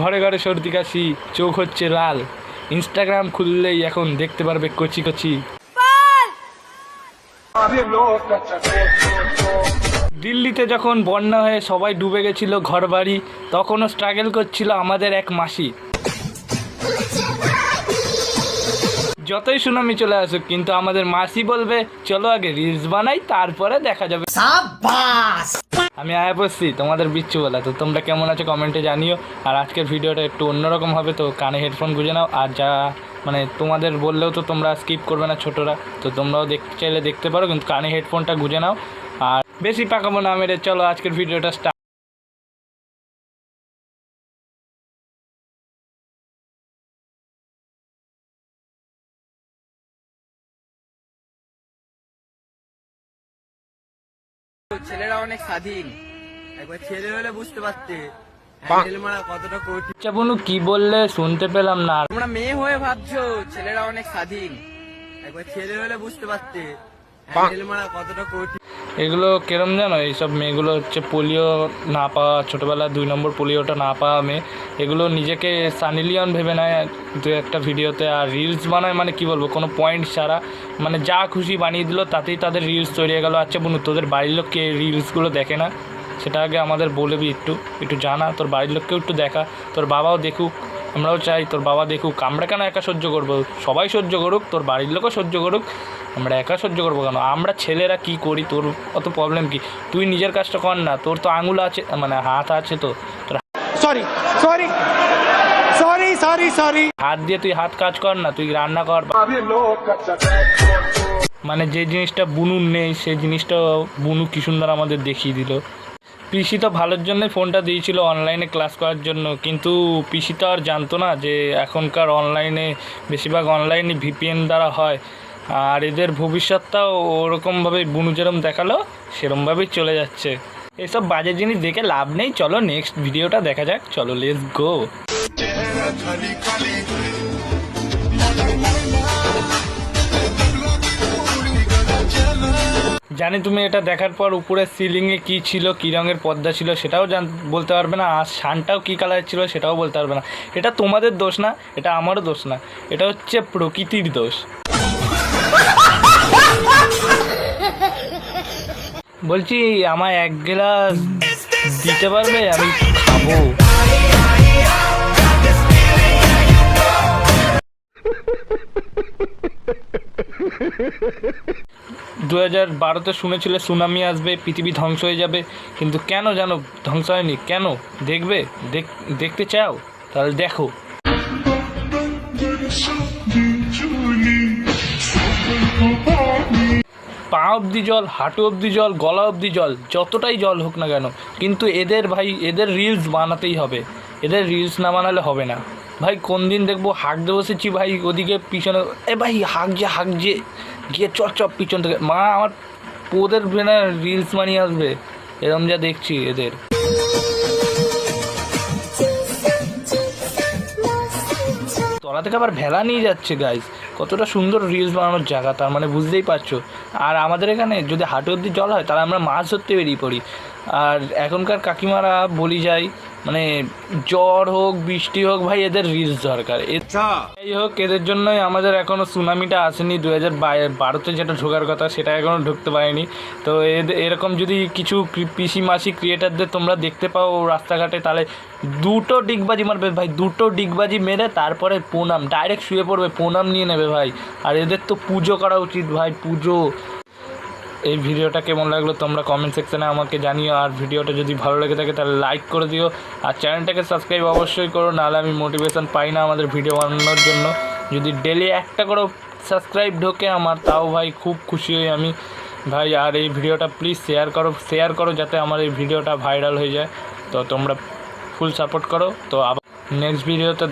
ঘরে ঘরে সর্দি কাশি, চোখ হচ্ছে লাল। ইনস্টাগ্রাম খুললেই এখন দেখতে পারবে কচি কচি। দিল্লিতে যখন বন্যা হয়ে সবাই ডুবে গেছিল ঘর বাড়ি তখনও স্ট্রাগল করছিল আমাদের এক মাসি। যতই সুনামি চলে আসুক, কিন্তু আমাদের মাসি বলবে, চলো আগে রিলস বানাই, তারপরে দেখা যাবে। আমি আয়া বসছি, তোমাদের বিচ্ছু বলা। তো তোমরা কেমন আছো কমেন্টে জানিও। আর আজকের ভিডিওটা একটু অন্যরকম হবে, তো কানে হেডফোন গুঁজে নাও। আর যা মানে তোমাদের বললেও তো তোমরা স্কিপ করবে না ছোটরা। তো তোমরাও দেখতে চাইলে দেখতে পারো, কিন্তু কানে হেডফোনটা গুঁজে নাও। আর বেশি পাকাবো না, মেরে, চলো আজকের ভিডিওটা ছেলেরা অনেক স্বাধীন। একবার ছেলে হলে বুঝতে পারতে। কতটা কঠিন। আচ্ছা বনু কি বললে শুনতে পেলাম না। তোমরা মেয়ে হয়ে ভাবছ ছেলেরা অনেক স্বাধীন। একবার ছেলে হলে বুঝতে পারতে। হ্যান্ডেল মারা কতটা কঠিন। এগুলো কেরম জানো? এইসব মেয়েগুলো হচ্ছে পোলিও না পাওয়া ছোটোবেলা দুই নম্বর পোলিওটা না পাওয়া মেয়ে। এগুলো নিজেকে সানিলিয়ন ভেবে নেয়, দু একটা ভিডিওতে। আর রিলস বানায় মানে কি বলব? কোনো পয়েন্ট ছাড়া মানে যা খুশি বানিয়ে দিল, তাতেই তাদের রিলস তৈরি হয়ে গেলো। আচ্ছা বনু, তোদের বাড়ির লোক কে রিলসগুলো দেখে না? সেটা আগে আমাদের বলবি একটু একটু জানা। তোর বাড়ির লোককেও একটু দেখা। তোর বাবাও দেখুক। আমরাও চাই তোর বাবা দেখুক আমরা কেন একা সহ্য করব? সবাই সহ্য করুক তোর বাড়ির লোকও সহ্য করুক আমরা একা সহ্য করব কেন? আমরা ছেলেরা কি করি? তোর অত প্রবলেম কি? তুই নিজের কাজটা কর না তোর তো আঙুল আছে মানে হাত আছে তো। তোর sorry sorry sorry sorry sorry. হাত দিয়ে তুই হাত কাজ কর না তুই রান্না কর। মানে যে জিনিসটা বুনুর নেই সেই জিনিসটা বুনু কি সুন্দর আমাদের দেখিয়ে দিল। পিসি তো ভালোর জন্যই ফোনটা দিয়েছিল অনলাইনে ক্লাস করার জন্য। কিন্তু পিসি তো আর জানতো না যে এখনকার অনলাইনে বেশিরভাগ অনলাইনে ভিপিএন দ্বারা হয়। আর এদের ভবিষ্যৎটাও ওরকমভাবে বুনু যেরম দেখাল, সেরমভাবেই চলে যাচ্ছে। এসব বাজে জিনিস দেখে লাভ নেই, চলো নেক্সট ভিডিওটা দেখা যাক। চলো লেটস গো জানি তুমি এটা দেখার পর উপরে সিলিংয়ে কি ছিল, কী রঙের পর্দা ছিল সেটাও জান, বলতে পারবে না। আর শানটাও কী কালারের ছিল সেটাও বলতে পারবে না। এটা তোমাদের দোষ না, এটা আমারও দোষ না। এটা হচ্ছে প্রকৃতির দোষ। বলছি, আমায় এক গ্লাস দিতে পারবে? আমি খাব। দু হাজার বারোতে শুনেছিলে, সুনামি আসবে, পৃথিবী ধ্বংস হয়ে যাবে। কিন্তু কেন জানো, ধ্বংস হয়নি? কেন? দেখবে? দেখ- দেখতে চাও? তাহলে দেখো। পা অবধি জল, হাঁটু অবধি জল, গলা অবধি জল, যতটাই জল হোক না কেন, কিন্তু এদের ভাই, এদের রিলস বানাতেই হবে। এদের রিলস না বানালে হবে না। ভাই কোন দিন দেখব হাঁকতে বসেছি ভাই ওদিকে পিছনে, এ ভাই, হাঁক যে হাঁক যে। গিয়ে চপ চপ পিছন থেকে। মা, আমার ওদের ভেনা রিলস মানি আসবে। এরম যা দেখছি এদের। তলা থেকে আবার ভেলা নিয়ে যাচ্ছে গাইজ কতটা সুন্দর রিলস বানানোর জায়গা তার মানে বুঝতেই পারছ। আর আমাদের এখানে যদি হাঁটু অব্দি জল হয় তাহলে আমরা মাছ ধরতে বেরিয়ে পড়ি। আর এখনকার কাকিমারা বলি যাই মানে জ্বর হোক বৃষ্টি হোক ভাই এদের রিলস দরকার। এ- যাই হোক এদের জন্যই আমাদের এখনও সুনামিটা আসেনি দু হাজার বারোতে যেটা ঢোকার কথা সেটা এখনও ঢুকতে পারেনি। তো এদের এরকম যদি কিছু পিসি মাসি ক্রিয়েটারদের তোমরা দেখতে পাও রাস্তাঘাটে তাহলে দুটো ডিগবাজি মারবে। ভাই দুটো ডিগবাজি মেরে তারপরে প্রণাম ডাইরেক্ট শুয়ে পড়বে প্রণাম নিয়ে নেবে। ভাই। আর এদের তো পুজো করা উচিত ভাই, পুজো। এই ভিডিওটা কেমন লাগল তোমরা কমেন্ট সেকশানে আমাকে জানিও। আর ভিডিওটা যদি ভালো লেগে থাকে তাহলে লাইক করে দিও। আর চ্যানেলটাকে সাবস্ক্রাইব অবশ্যই করো, নাহলে আমি মোটিভেশন পাই না আমাদের ভিডিও বানানোর জন্য। যদি ডেলি একটা করে সাবস্ক্রাইব ঢোকে আমার, তাও ভাই খুব খুশি হই আমি। ভাই, আর এই ভিডিওটা প্লিজ শেয়ার করো শেয়ার করো যাতে আমার এই ভিডিওটা ভাইরাল হয়ে যায়। তো তোমরা ফুল সাপোর্ট করো। তো আবার নেক্সট ভিডিওতে